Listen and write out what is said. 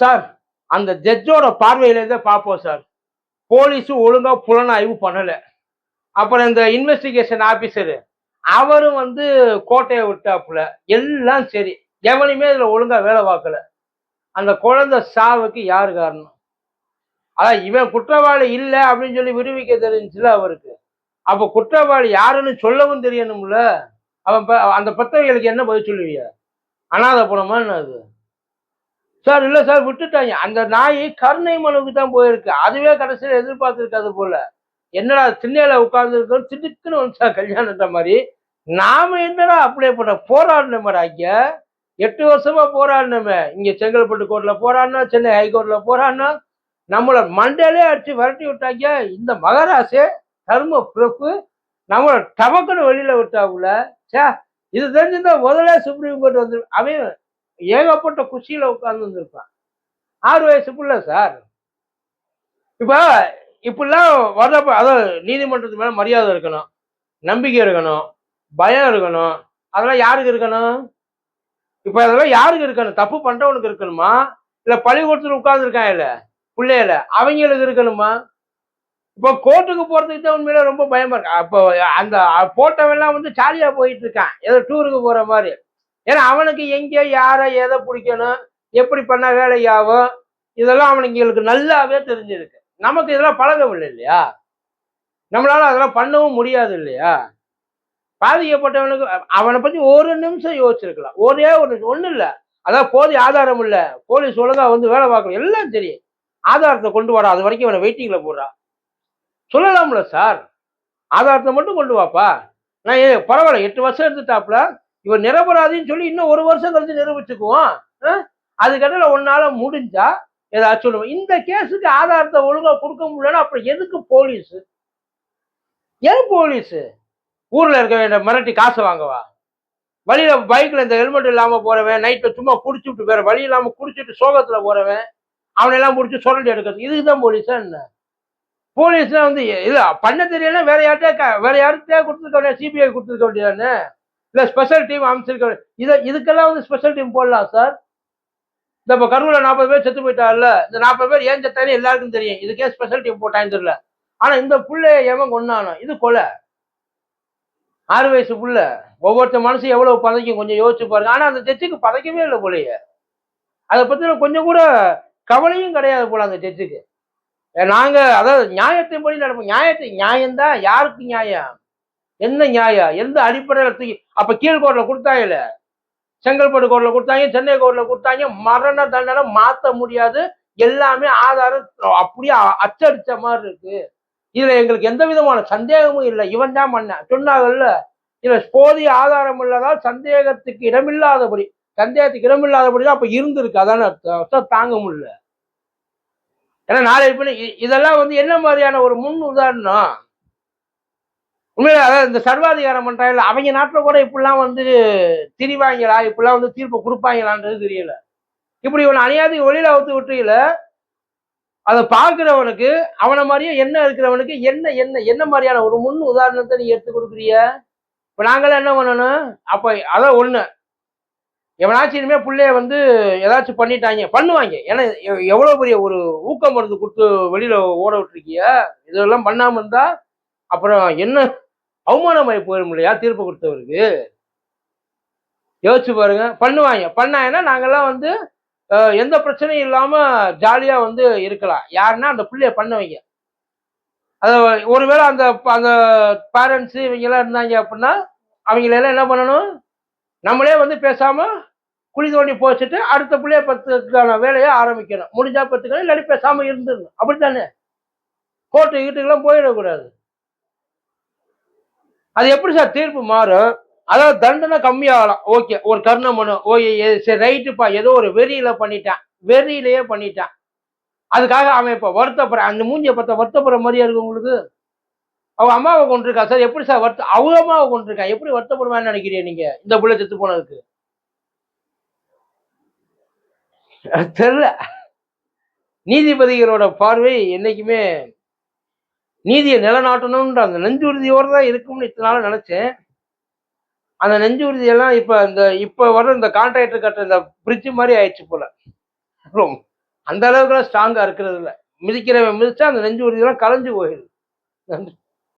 Sir அந்த ஜட்ஜோட பார்வையிலேருந்தே பார்ப்போம் sir. போலீஸும் ஒழுங்கா புலனாய்வு பண்ணலை. அப்புறம் இந்த இன்வெஸ்டிகேஷன் ஆஃபீஸரு அவரும் வந்து கோட்டையை விட்டாப்புல. எல்லாம் சரி. எவனையுமே இதில் ஒழுங்காக வேலை பார்க்கல. அந்த குழந்தை சாவுக்கு யார் காரணம்? அதான் இவன் குற்றவாளி இல்லை அப்படின்னு சொல்லி விடுவிக்க தெரிஞ்சுல அவருக்கு. அப்போ குற்றவாளி யாருன்னு சொல்லவும் தெரியணும்ல? அவன் அந்த பத்திரிகைகளுக்கு என்ன பதில் சொல்லுவீங்க? அனாதை பணமா என்ன அது. சார் இல்லை சார் விட்டுட்டாங்க. அந்த நாய் கருணை மனுவுக்கு தான் போயிருக்கு. அதுவே கடைசியில் எதிர்பார்த்திருக்காது போல. என்னடா திண்ணையில உட்கார்ந்துருக்கோம் திடுக்குன்னு வந்துச்சா கல்யாணன்ற மாதிரி. நாம என்னடா அப்ளை பண்ண போராடினோம் ஐய எட்டு வருஷமா போராடினோமே. இங்க செங்கல்பட்டு கோர்ட்ல போராடணும் சென்னை ஹைகோர்ட்ல போராடினோம் நம்மளை மண்டையிலே அடிச்சு விரட்டி விட்டாங்க. இந்த மகராசே தர்ம பிரபு நம்மளை டபக்குன்னு வெளியில விட்டாவுல சே இது தெரிஞ்சிருந்தா முதல்ல சுப்ரீம் கோர்ட் வந்து அவன் ஏகப்பட்ட குஷியில உட்கார்ந்து வந்திருப்பான். ஆறு வயசு புள்ள சார். இப்ப இப்படிலாம் வர்றப்ப அதாவது நீதிமன்றத்து மேல மரியாதை இருக்கணும் நம்பிக்கை இருக்கணும் பயம் இருக்கணும் அதெல்லாம் யாருக்கு இருக்கணும்? இப்ப அதெல்லாம் யாருக்கு இருக்கணும்? தப்பு பண்றவனுக்கு இருக்கணுமா? இல்ல பள்ளிக்கூடத்துல உட்கார்ந்துருக்கான் இல்ல பிள்ளையில அவங்களுக்கு இருக்கணுமா? இப்போ கோர்ட்டுக்கு போறதுக்கு தான் உண்மையில ரொம்ப பயமா இருக்கு. அப்போ அந்த போட்டவெல்லாம் வந்து ஜாலியாக போயிட்டு இருக்கான். ஏதோ டூருக்கு போற மாதிரி. ஏன்னா அவனுக்கு எங்கே யாரை எதை பிடிக்கணும். எப்படி பண்ண வேலையாகும் இதெல்லாம் அவனுங்களுக்கு நல்லாவே தெரிஞ்சிருக்கு. நமக்கு இதெல்லாம் பழகவில்லை இல்லையா? நம்மளால அதெல்லாம் பண்ணவும் முடியாது இல்லையா? பாதிக்கப்பட்டவனுக்கு அவனை பத்தி ஒரு நிமிஷம் யோசிச்சிருக்கலாம். ஒரே ஒரு ஒன்றும் இல்லை. அதான் போதிய ஆதாரம் இல்லை. போலீஸ் ஒழுங்கா வந்து வேலை பார்க்கணும். எல்லாம் தெரியும். ஆதாரத்தை கொண்டு வரா அது வரைக்கும் இவனை வெயிட்டிங்ல போடுறா. சொல்லலாம்ல சார். ஆதாரத்தை மட்டும் கொண்டு வாப்பா. நான் ஏ பரவாயில்ல. எட்டு வருஷம் எடுத்துட்டாப்ல. இவன் நிரபராதின்னு சொல்லி இன்னும் ஒரு வருஷம் கழிச்சு நிரூபிச்சுக்குவோம். அதுக்கடையில் அதுக்கடையில ஒன்னால முடிஞ்சா ஏதாச்சும் சொல்லுவோம் இந்த கேஸுக்கு ஆதாரத்தை ஒழுங்கா கொடுக்க முடியலன்னா அப்புறம் எதுக்கு போலீஸ்? ஏன் போலீஸ்? ஊர்ல இருக்க வேண்டிய மிரட்டி காசு வாங்கவா? வழியில பைக்ல இந்த ஹெல்மெட் இல்லாம போறவன் நைட்ல சும்மா குடிச்சுட்டு வேற வழி இல்லாம குடிச்சிட்டு சோகத்துல போறவன் அவனெல்லாம் முடிச்சு சுரண்டி எடுக்கிறது. இதுக்கு தான் போலீஸா என்ன? போலீஸ்லாம் வந்து இது பண்ண தெரியல வேற யார்கிட்ட வேற யார்கிட்ட கொடுத்துருக்க வேண்டிய சிபிஐ கொடுத்துருக்க வேண்டியதானே? இல்லை ஸ்பெஷல் டீம் அமைச்சிருக்க இதை இதுக்கெல்லாம் வந்து ஸ்பெஷல் டீம் போடலாம் சார் இந்த இப்போ கரூரில் நாற்பது பேர் செத்து போயிட்டார்ல இந்த நாற்பது பேர் ஏன் செத்தானே எல்லாருக்கும் தெரியும். இதுக்கே ஸ்பெஷல் டீம் போட்டான்னு தெரியல. ஆனா இந்த புள்ளைய எவன் கொண்டானோ இது கொலை. ஆறு வயசு புள்ள. ஒவ்வொருத்த மனசு எவ்வளவு பதைக்கும் கொஞ்சம் யோசிச்சு பாருங்க. ஆனா அந்த ஜட்ஜுக்கு பதைக்கவே இல்லை போலயே. அதை பத்தி கொஞ்சம் கூட கவலையும் கிடையாது போல அந்த ஜட்ஜுக்கு நாங்க அதாவது நியாயத்தின்படி நடப்போம் நியாயத்தை நியாயம்தான். யாருக்கு நியாயம்? என்ன நியாயம்? எந்த அடிப்படையில் தூக்கி அப்ப கீழ்கோர்ட்ல கொடுத்தாங்கல்ல? செங்கல்பட்டு கோர்ட்ல கொடுத்தாங்க சென்னை கோர்ட்ல கொடுத்தாங்க மரண தண்டனை மாத்த முடியாது. எல்லாமே ஆதாரம் அப்படியே அச்சடிச்ச மாதிரி இருக்கு. இதுல எங்களுக்கு எந்த விதமான சந்தேகமும் இல்லை. இவன் தான் பண்ண. சொன்னாங்கல்ல இதுல போதிய ஆதாரம் இல்லாதால் சந்தேகத்துக்கு இடமில்லாதபடி சந்தேகத்துக்கு இடமில்லாதபடி தான் அப்ப இருந்திருக்கு. அதான அர்த்தம். தாங்க முடியல. ஏன்னா நாளை பின்ன இதெல்லாம் வந்து என்ன மாதிரியான ஒரு முன் உதாரணம்? உண்மையில அதாவது இந்த சர்வாதிகாரம் பண்றாங்கல்ல அவங்க நாட்டில் கூட இப்படிலாம் வந்து திரிவாங்களா? இப்படிலாம் வந்து தீர்ப்பு கொடுப்பாங்களான்றது தெரியல. இப்படி இவன் அணியாதி வெளியில அவுத்து விட்டுல அதை பார்க்கிறவனுக்கு அவனை மாதிரியே என்ன இருக்கிறவனுக்கு என்ன என்ன என்ன மாதிரியான ஒரு முன் உதாரணத்தை நீ எடுத்து கொடுக்குறிய இப்ப நாங்களாம் என்ன பண்ணணும்? அப்ப அதான் ஒண்ணு. எவனாச்சும் இனிமேல் பிள்ளைய வந்து ஏதாச்சும் பண்ணிட்டாங்க பண்ணுவாங்க. ஏன்னா எவ்வளோ எவ்வளவு பெரிய ஒரு ஊக்கம் மருந்து கொடுத்து வெளியில ஓட விட்டுருக்கிய? இதெல்லாம் பண்ணாம இருந்தா அப்புறம் என்ன அவமானமாயி போயிடும் இல்லையா? தீர்ப்பு கொடுத்தவருக்கு. யோசிச்சு பாருங்க. பண்ணுவாங்க. பண்ணாங்கன்னா நாங்கெல்லாம் வந்து எந்த பிரச்சனையும் இல்லாம ஜாலியா வந்து இருக்கலாம். யாருன்னா அந்த பிள்ளைய பண்ணவங்க. அத ஒருவேளை அந்த அந்த பேரண்ட்ஸ் இவங்க எல்லாம் இருந்தாங்க அப்படின்னா அவங்களெல்லாம் என்ன பண்ணணும்? நம்மளே வந்து பேசாம குழி தோண்டி போச்சுட்டு அடுத்த பிள்ளைய பத்துக்கான வேலையை ஆரம்பிக்கணும். முடிஞ்சா பத்துக்கணும். இல்லாட்டி பேசாம இருந்துடணும். அப்படித்தானே? கோர்ட்டு வீட்டுக்கெல்லாம் போயிடக்கூடாது. அது எப்படி சார் தீர்ப்பு மாறும்? அதாவது தண்டனை கம்மியாகலாம். ஓகே ஒரு கருணை மனு ஓகே சரி ரைட்டுப்பா. ஏதோ ஒரு வெறியில பண்ணிட்டான். வெறியிலேயே பண்ணிட்டான். அதுக்காக அவன் இப்போ வருத்தப்படுற அந்த மூஞ்சியை பார்த்தா வருத்தப்படுற மாதிரியா இருக்கு உங்களுக்கு? அவன் அம்மாவை கொண்டிருக்கா சார் எப்படி சார் வருத்த அவங்க அம்மாவை கொண்டிருக்கான் எப்படி வருத்தப்படுவான்னு நினைக்கிறீங்க நீங்க இந்த பிள்ளை செத்து போனதுக்கு? தெரியல. நீதிபதிகளோட பார்வை என்னைக்குமே நீதியை நிலநாட்டணும்ன்ற அந்த நெஞ்சுறுதியோடு தான் இருக்கும்னு இத்தனை நாள் நினைச்சேன். அந்த நெஞ்சுறுதியெல்லாம் இப்போ இந்த இப்போ வர இந்த கான்ட்ராக்டர் கட்டுற இந்த பிரிட்ஜ் மாதிரி ஆயிடுச்சு போல. ரொம்ப அந்த அளவுக்குலாம் ஸ்ட்ராங்காக இருக்கிறது இல்லை. மிதிக்கிறவன் மிதிச்சா அந்த நெஞ்சு உறுதியெல்லாம் கலைஞ்சு போயிடுது. நன்றி.